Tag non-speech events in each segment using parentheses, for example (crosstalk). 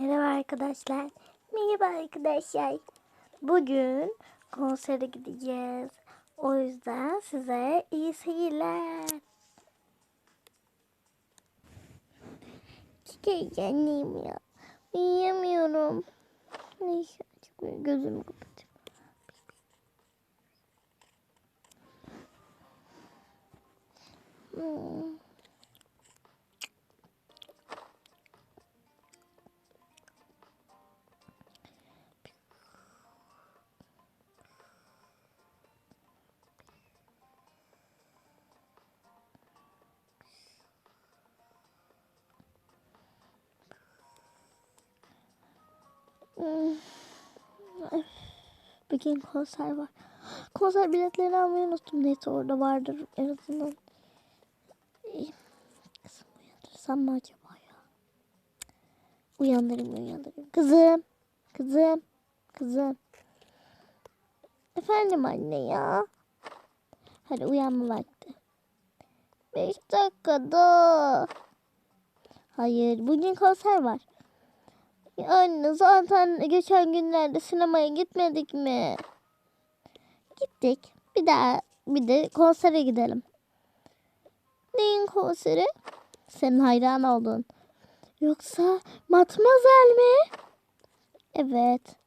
Merhaba arkadaşlar. Merhaba arkadaşlar. Bugün konsere gideceğiz. O yüzden size iyi seyirler. Çok heyecanlıyım ya. Uyuyamıyorum. Neyse artık gözümü kapatayım. Hmm. Bugün konser var. Konser biletlerini almayı unuttum. Neyse orada vardır en azından. İyi. Kızım uyandırsam mı acaba ya? Uyandırayım uyandırayım. Kızım. Kızım. Kızım. Efendim anne ya. Hadi uyanma vakti. Beş dakikada. Hayır bugün konser var. Ya anne zaten geçen günlerde sinemaya gitmedik mi? Gittik. Bir daha bir de konsere gidelim. Neyin konseri? Senin hayran olduğun. Yoksa Matmazel mi? Evet.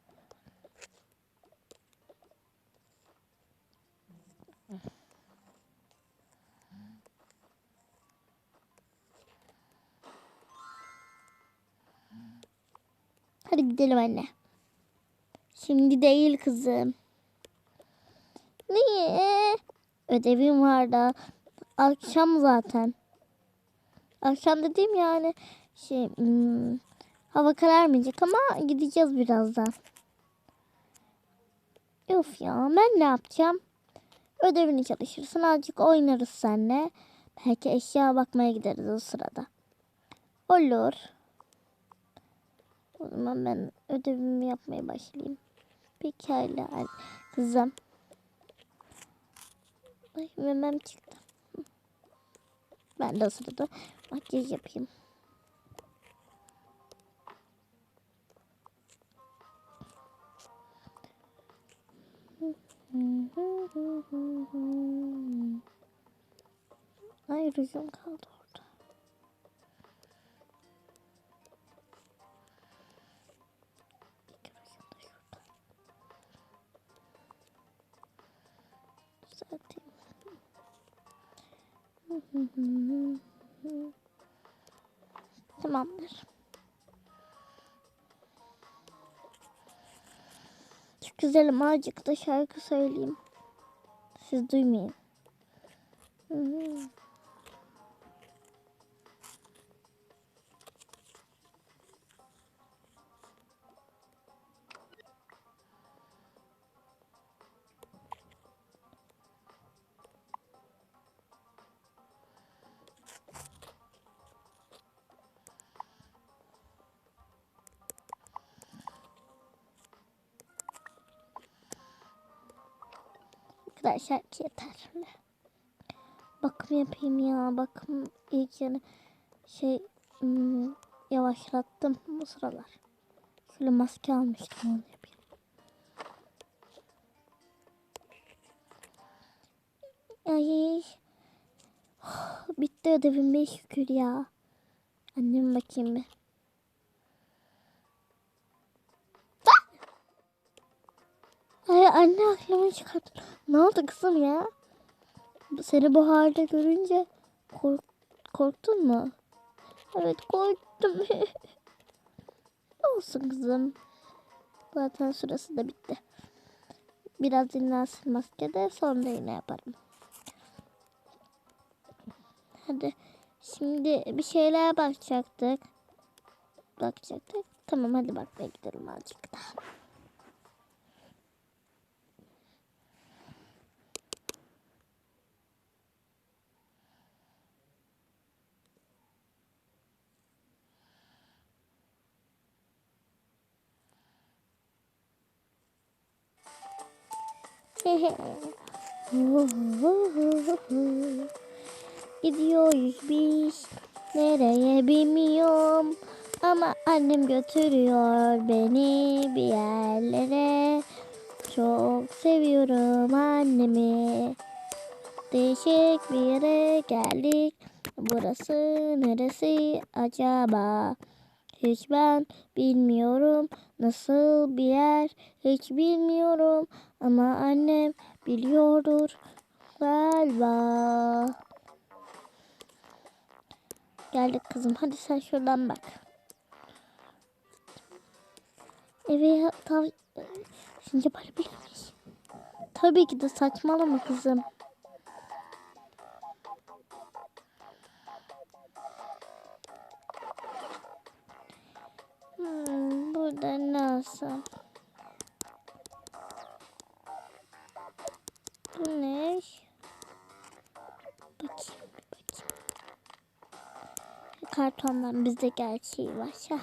Hadi gidelim anne. Şimdi değil kızım. Niye? Ödevim var da. Akşam zaten. Akşam dediğim yani şey hmm, hava kararmayacak ama gideceğiz birazdan. Of ya ben ne yapacağım? Ödevini çalışırsın azıcık oynarız seninle. Belki eşya bakmaya gideriz o sırada. Olur. O zaman ben ödevimi yapmaya başlayayım. Pekala kızım. Ay memem çıktı. Ben de o sırada makyaj yapayım. Ay rujum kaldı Düzelteyim. Tamamdır. Çok güzelim azıcık da şarkı söyleyeyim. Siz duymayın. Hı. Arkadaşlar yeterli. Bakım yapayım ya. Bakım ilk yani şey hmm, yavaşlattım bu sıralar. Şöyle maske almıştım onu yapayım. Ay. (sighs) Bitti ödevim be şükür ya. Annem bakayım bir. Anne aklımı çıkarttın. Ne oldu kızım ya? Seni bu halde görünce kork korktun mu? Evet korktum. (laughs) Olsun kızım. Zaten sırası da bitti. Biraz dinlensin maskede sonra yine yaparım. Hadi. Şimdi bir şeyler bakacaktık. Bakacaktık. Tamam hadi bakmaya gidelim azıcık daha. (laughs) Gidiyoruz biz nereye bilmiyorum ama Annem götürüyor beni bir yerlere. Çok seviyorum annemi. Değişik bir yere geldik. Burası neresi acaba? Hiç ben bilmiyorum nasıl bir yer hiç bilmiyorum ama annem biliyordur galiba. Geldik kızım hadi sen şuradan bak. Eve tav Şimdi yapabilir miyiz? Tabii ki de saçmalama kızım. Hmm, burada ne alsam? Bu ne? Bakayım, bakayım. Kartondan bizde gerçeği var. (laughs)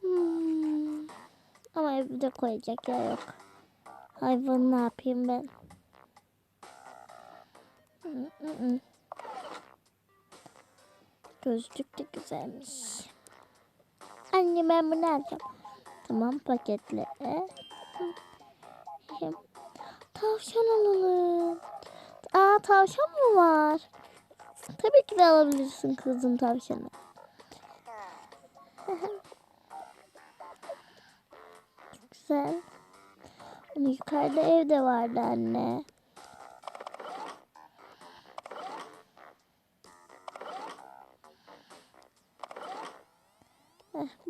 Hmm. Ama evde koyacak yer yok. Hayvan ne yapayım ben? Hmm, hmm, hmm. Gözlük de güzelmiş. Anne ben bunu alacağım. Tamam paketle. Tavşan alalım. Aa tavşan mı var? Tabii ki de alabilirsin kızım tavşanı. Çok (laughs) güzel. Yukarıda evde vardı anne.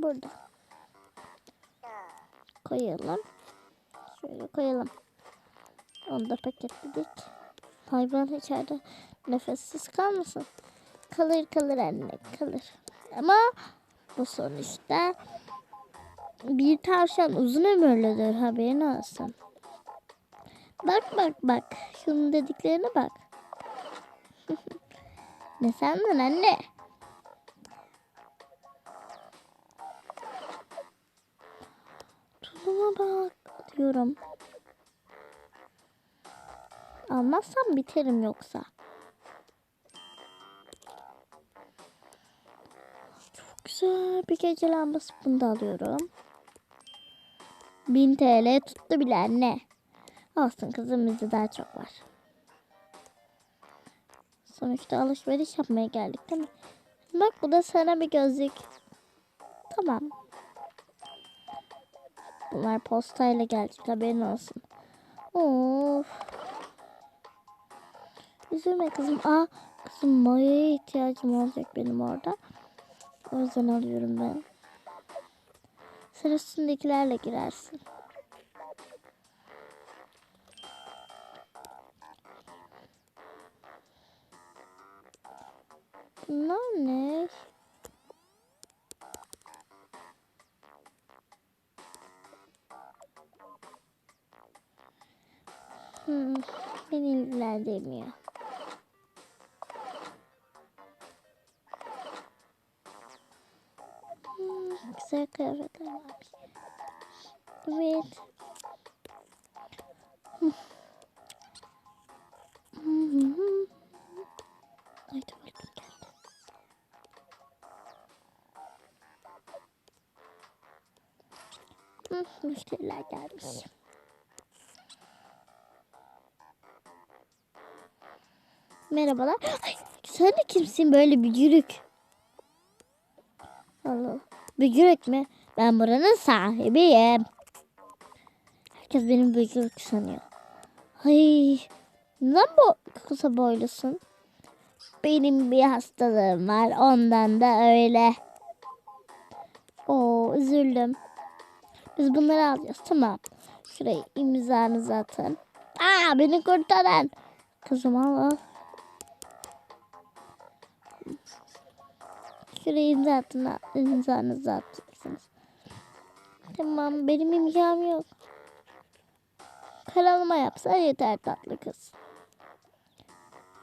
Burada. Koyalım. Şöyle koyalım. Onu da paketledik. Hayvan içeride nefessiz kalmasın. Kalır kalır anne kalır. Ama bu sonuçta bir tavşan uzun ömürlüdür haberin olsun. Bak bak bak. Şunun dediklerine bak. (laughs) ne sandın anne? Bak diyorum. Almazsam biterim yoksa. Çok güzel bir gece lambası. Bunu da alıyorum. 1000 TL tuttu bile anne. Olsun kızım bizde daha çok var. Sonuçta alışveriş yapmaya geldik değil mi? Bak bu da sana bir gözlük. Tamam. Bunlar postayla gelecek haberin olsun. Of. Üzülme kızım. Aa kızım mayaya ihtiyacım olacak benim orada. O yüzden alıyorum ben. Sen üstündekilerle girersin. Bunlar ne? Beni ilgilendirmiyor. Hmm, güzel kıyafetler varmış. Evet. Geldi. Hmm, müşteriler gelmiş. Merhabalar. Ay, sen de kimsin böyle bir yürük? Allah. Bir yürük mü? Ben buranın sahibiyim. Herkes benim bir yürük sanıyor. Ay, neden bu kısa boylusun? Benim bir hastalığım var. Ondan da öyle. Oo, üzüldüm. Biz bunları alacağız. Tamam. Şuraya imzanızı atın. Aa, beni kurtaran. Kızım al al. Şuraya imza atın. imzanızı atacaksınız. Tamam benim imzam yok. Kanalıma yapsa yeter tatlı kız.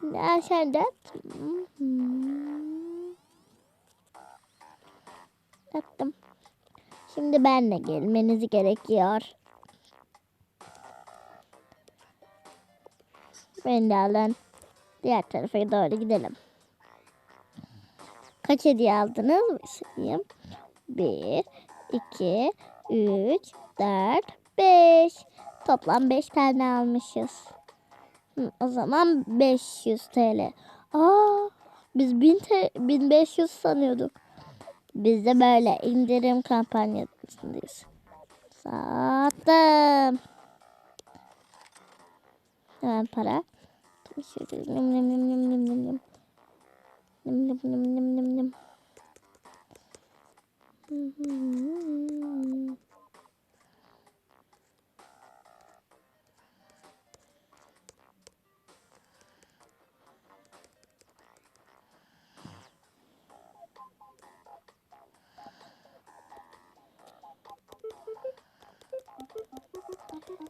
Ne sen de at. Attım. Şimdi benle gelmeniz gerekiyor. Beni de alın. Diğer tarafa doğru gidelim. Kaç hediye aldınız? Sayayım. 1, 2, 3, 4, 5. Toplam 5 tane almışız. O zaman 500 TL. Aa, biz 1000 te- 1500 sanıyorduk. Biz de böyle indirim kampanyasındayız. Sattım. Hemen para. Nim nim nim. Nim nim nim nim nim.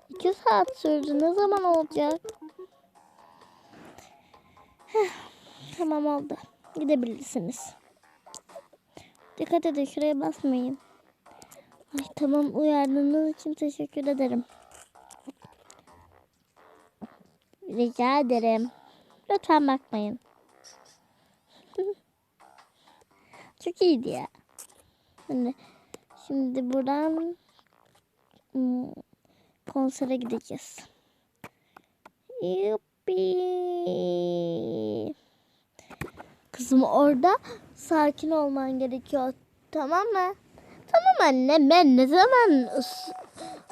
İki saat sürdü. Ne zaman olacak? Tamam oldu. Gidebilirsiniz. Dikkat edin şuraya basmayın. Ay tamam uyardığınız için teşekkür ederim. Rica ederim. Lütfen bakmayın. (laughs) Çok iyiydi ya. Şimdi, şimdi buradan hmm, konsere gideceğiz. Yuppi. Kızım orada sakin olman gerekiyor. Tamam mı? Tamam anne ben ne zaman us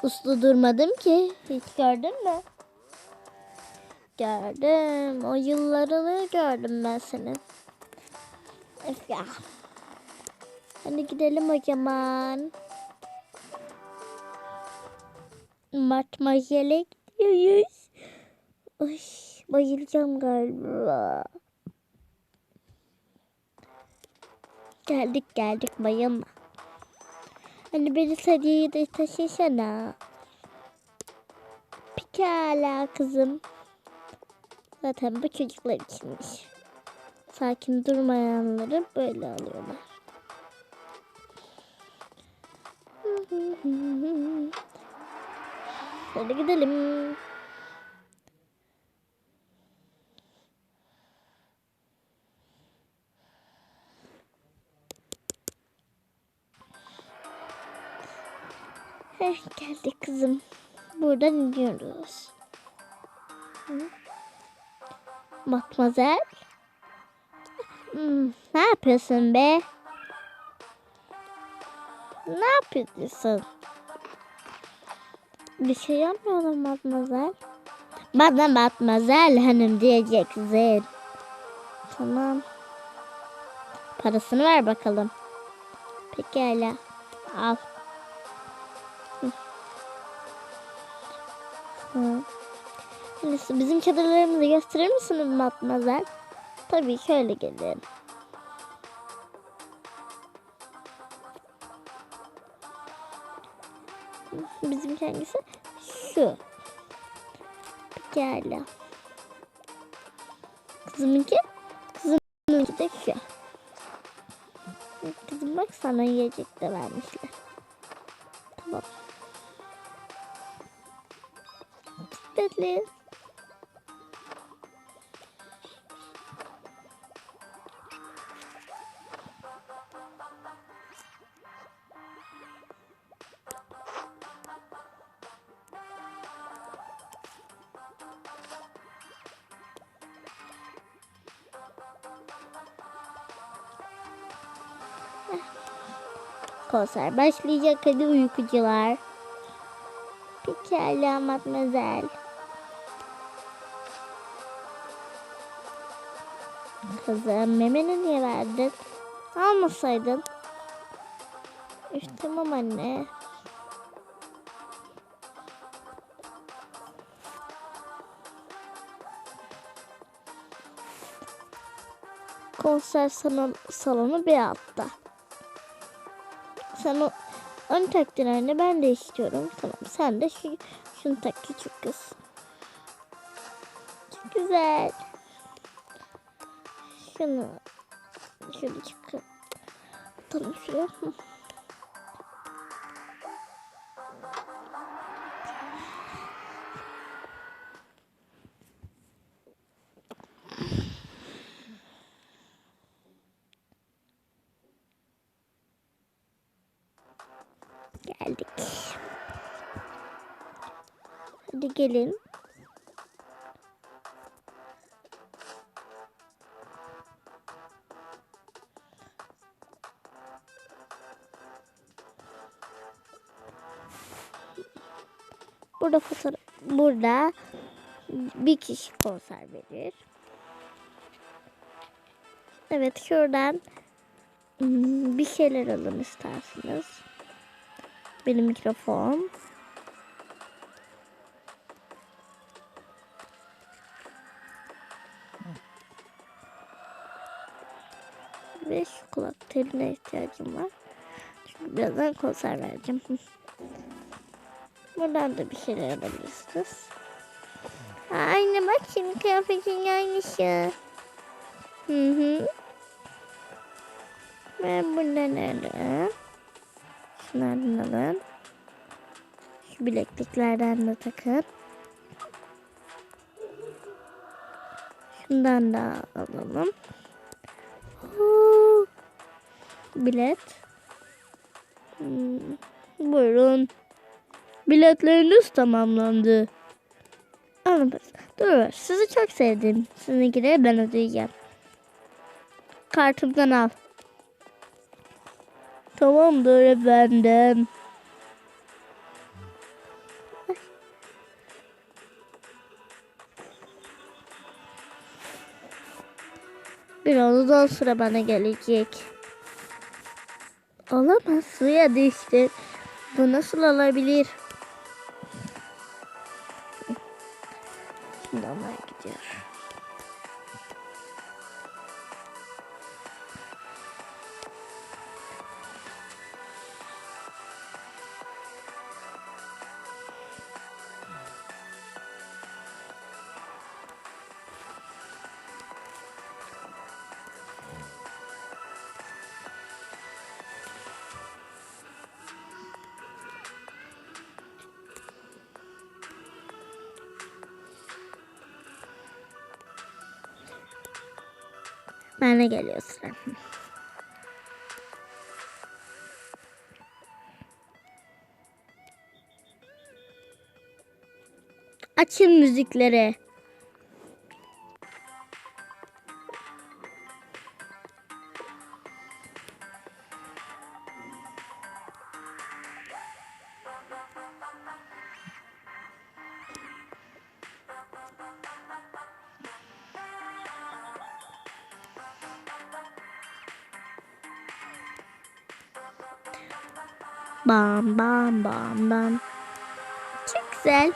uslu durmadım ki? Hiç gördün mü? Gördüm. O yıllarını gördüm ben senin. Öf ya. Hadi gidelim o zaman. Matmazel'e gidiyoruz. Ay, bayılacağım galiba. Geldik geldik bayılma. Hani beni sadiye de taşısana. Pekala kızım. Zaten bu çocuklar içinmiş. Sakin durmayanları böyle alıyorlar. Hadi gidelim. Heh, geldik kızım. Buradan iniyoruz. Matmazel. Hmm, ne yapıyorsun be? Ne yapıyorsun? Bir şey yapmıyorum Matmazel. Bana Matmazel hanım diyeceksin. Tamam. Parasını ver bakalım. Pekala. Al. Hı. Bizim çadırlarımızı gösterir misiniz Matmazel? Tabii şöyle gelin. Bizim kendisi şu. Pekala. Kızımınki, kızımınki de şu. Kızım bak sana yiyecek de vermişler. Dikkatli. Konser başlayacak hadi uykucular. Pekala matmazel. Kızım memeni niye verdin? Almasaydın. Üf tamam anne. Konser salon, salonu bir altta. Sen o onu taktın ben de istiyorum. Tamam sen de şu, şunu tak küçük kız. Çok güzel. Şunu şöyle çıkın. Tamam şuraya. Geldik. Hadi gelin. Burada fotoğraf burada bir kişi konser verir. Evet şuradan bir şeyler alın isterseniz. Benim mikrofon. Ve şu kulak teline ihtiyacım var. Çünkü birazdan konser vereceğim. Buradan da bir şeyler alabilirsiniz. Anne bak senin kıyafetin aynısı. Hı hı. Ve buradan alın. Şunlardan alın. Şu bilekliklerden de takın. Şundan da alalım. Huu. Bilet. Hmm, Buyurun. Biletleriniz tamamlandı. Anladım. Dur, sizi çok sevdim. Sizinkileri ben ödeyeceğim. Kartımdan al. Tamamdır efendim. Birazdan sıra bana gelecek. Olamaz suya düştü. Bu nasıl olabilir? Yeah. Bana geliyor sıra. Açın müzikleri. Bam bam bam bam. Çok güzel.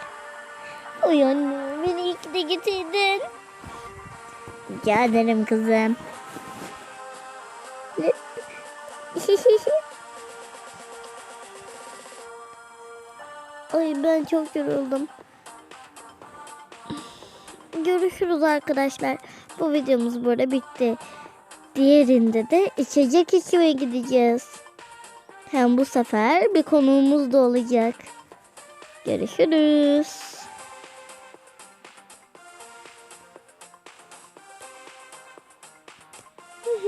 Oy anne beni iyi ki de getirdin. Rica ederim kızım. (laughs) Ay ben çok yoruldum. Görüşürüz arkadaşlar. Bu videomuz burada bitti. Diğerinde de içecek içmeye gideceğiz. Hem bu sefer bir konuğumuz da olacak. Görüşürüz.